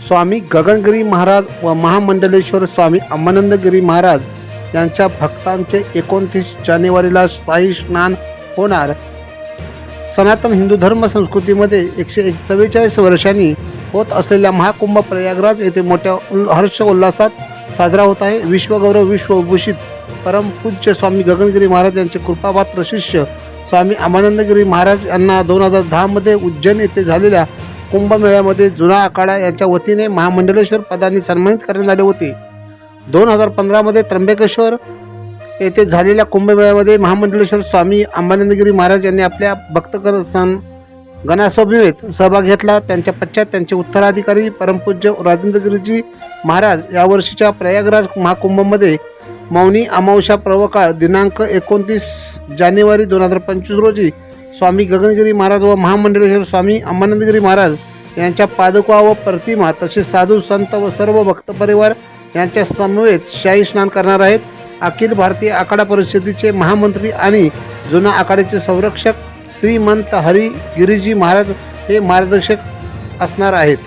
स्वामी गगनगिरी महाराज व महामंडलेश्वर स्वामी अम्मानंदगिरी महाराज यांच्या भक्तांचे एकोणतीस जानेवारीला साई स्नान होणार. सनातन हिंदू धर्म संस्कृतीमध्ये एकशे एक चव्वेचाळीस वर्षांनी होत असलेल्या महाकुंभ प्रयागराज येथे मोठ्या उल् हर्ष उल्हासात साजरा होत आहे. विश्वगौरव विश्वभूषित परमपूज्य स्वामी गगनगिरी महाराज यांचे कृपापात्र शिष्य स्वामी अमानंदगिरी महाराज यांना दोन हजार दहामध्ये उज्जैन येथे झालेल्या कुंभमेळ्यामध्ये जुना आखाडा यांच्या वतीने महामंडलेश्वर पदाने सन्मानित करण्यात आले होते. दोन हजार पंधरामध्ये त्र्यंबकेश्वर येथे झालेल्या कुंभमेळ्यामध्ये महामंडलेश्वर स्वामी अंबानंदगिरी महाराज यांनी आपल्या भक्तगण सण गणासमवेत सहभाग घेतला. त्यांच्या पश्चात त्यांचे उत्तराधिकारी परमपूज्य राजेंद्रगिरीजी महाराज यावर्षीच्या प्रयागराज महाकुंभमध्ये मौनी अमावस्या प्रवकाळ दिनांक एकोणतीस जानेवारी दोन हजार पंचवीस रोजी स्वामी गगनगिरी महाराज व महामंडळेश्वर स्वामी अंबानंदगिरी महाराज यांच्या पादुका व प्रतिमा तसेच साधू संत व सर्व भक्तपरिवार यांच्या समवेत शाही स्नान करणार आहेत. अखिल भारतीय आखाडा परिषदेचे महामंत्री आणि जुना आखाड्याचे संरक्षक श्रीमंत हरी गिरीजी महाराज हे मार्गदर्शक असणार आहेत.